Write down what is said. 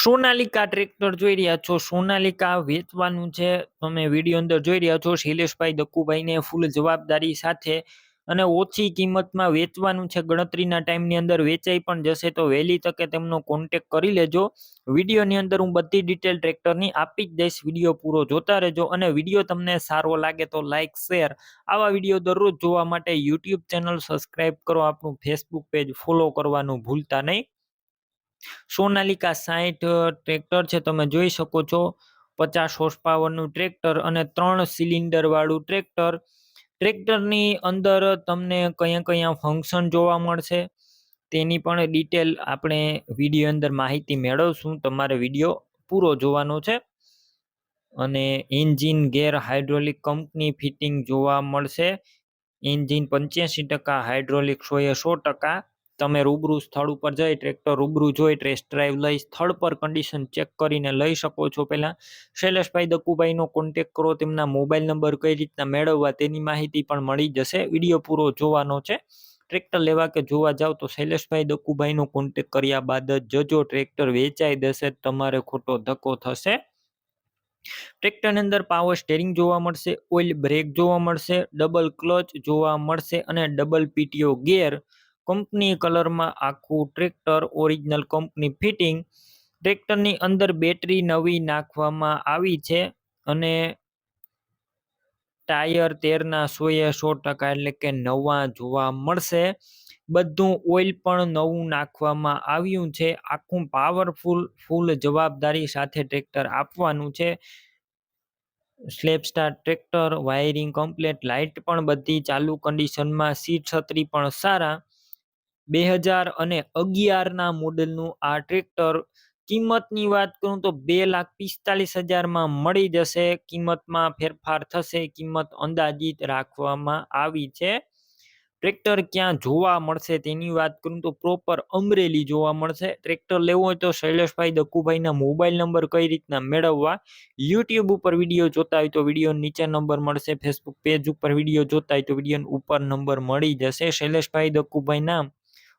Sonalika tractor જોઈ રહ્યા છો. સોનાલિકા વેચવાનું છે. તમે વીડિયો અંદર જોઈ રહ્યા છો. શૈલેષભાઈ દક્કુભાઈને ફૂલ જવાબદારી સાથે અને ઓછી કિંમતમાં વેચવાનું છે. ગણતરીના ટાઈમની અંદર વેચાઈ પણ જશે તો વહેલી તકે તેમનો કોન્ટેક કરી લેજો. વિડીયોની અંદર હું બધી ડિટેલ ટ્રેક્ટરની આપી જ દઈશ. વીડિયો પૂરો જોતા રહેજો અને વીડિયો તમને સારો લાગે તો લાઇક શેર આવા વીડિયો દરરોજ જોવા માટે યુટ્યુબ ચેનલ સબસ્ક્રાઈબ કરો. આપણું ફેસબુક પેજ ફોલો કરવાનું ભૂલતા નહીં. સોનાલિકા સાઈઠ ટ્રેક્ટર છે, તમે જોઈ શકો છો. પચાસ હોર્સ પાવરનું ટ્રેક્ટર અને ત્રણ સિલિન્ડરવાળું ટ્રેક્ટર. ટ્રેક્ટરની અંદર તમને કયા કયા ફંક્શન જોવા મળશે તેની પણ ડિટેલ આપણે વીડિયો અંદર માહિતી મેળવશું. તમારે વીડિયો પૂરો જોવાનો છે. અને engine gear hydraulic company fitting જોવા મળશે. એન્જિન પંચ્યાસી ટકા, હાઇડ્રોલિક સો એ સો ટકા. તમે રૂબરૂ સ્થળ ઉપર જઈ, ટ્રેક્ટર રૂબરૂ જોઈ ટેસ્ટ ડ્રાઈવ લઈ, સ્થળ પર કન્ડિશન ચેક કરીને લઈ શકો છો. પહેલાં શૈલેષભાઈ દક્કુભાઈનો કોન્ટેક કરો, તેમના મોબાઈલ નંબર કઈ રીતના મેળવવા તેની માહિતી પણ મળી જશે. વીડિયો પૂરો જોવાનો છે. ટ્રેક્ટર લેવા કે જોવા જાવ તો શૈલેષભાઈ દક્કુભાઈનો કોન્ટેક કર્યા બાદ જજો. ટ્રેક્ટર વેચાઈ દેશે, તમારે ખોટો ધક્કો થશે. ટ્રેક્ટરની અંદર પાવર સ્ટેરિંગ જોવા મળશે ઓઇલ બ્રેક જોવા મળશે ડબલ ક્લચ જોવા મળશે અને ડબલ પીટીઓ ગેર કંપની કલરમાં આખું ટ્રેક્ટર ઓરિજિનલ કંપની ફિટિંગ ટ્રેક્ટરની અંદર બેટરી નવી નાખવામાં આવી છે અને ટાયર તેરના સોએ સો ટકા એટલે કે નવા જોવા મળશે. બધું ઓઇલ પણ નવું નાખવામાં આવ્યું છે. આખું પાવરફુલ, ફૂલ જવાબદારી સાથે ટ્રેક્ટર આપવાનું છે. સ્લેપસ્ટાર ટ્રેક્ટર, વાયરિંગ કમ્પ્લેટ, લાઇટ પણ બધી ચાલુ કન્ડિશનમાં સીટ છત્રી પણ સારા. બે હજાર અને અગિયારના મોડલનું આ ટ્રેક્ટર કિંમતની વાત કરું તો બે લાખ પિસ્તાલીસ હજારમાં મળી જશે. કિંમતમાં ફેરફાર થશે. કિંમત અંદાજિત રાખવામાં આવી છે. ટ્રેક્ટર ક્યાં જોવા મળશે તેની વાત કરું તો પ્રોપર અમરેલી જોવા મળશે. ટ્રેક્ટર લેવું હોય તો શૈલેષભાઈ દક્કુભાઈના મોબાઈલ નંબર કઈ રીતના મેળવવા? યુટ્યુબ ઉપર વીડિયો જોતા હોય તો વીડિયો નીચે નંબર મળશે. ફેસબુક પેજ ઉપર વીડિયો જોતા હોય તો વીડિયો ઉપર નંબર મળી જશે. શૈલેષભાઈ દક્કુભાઈ નામ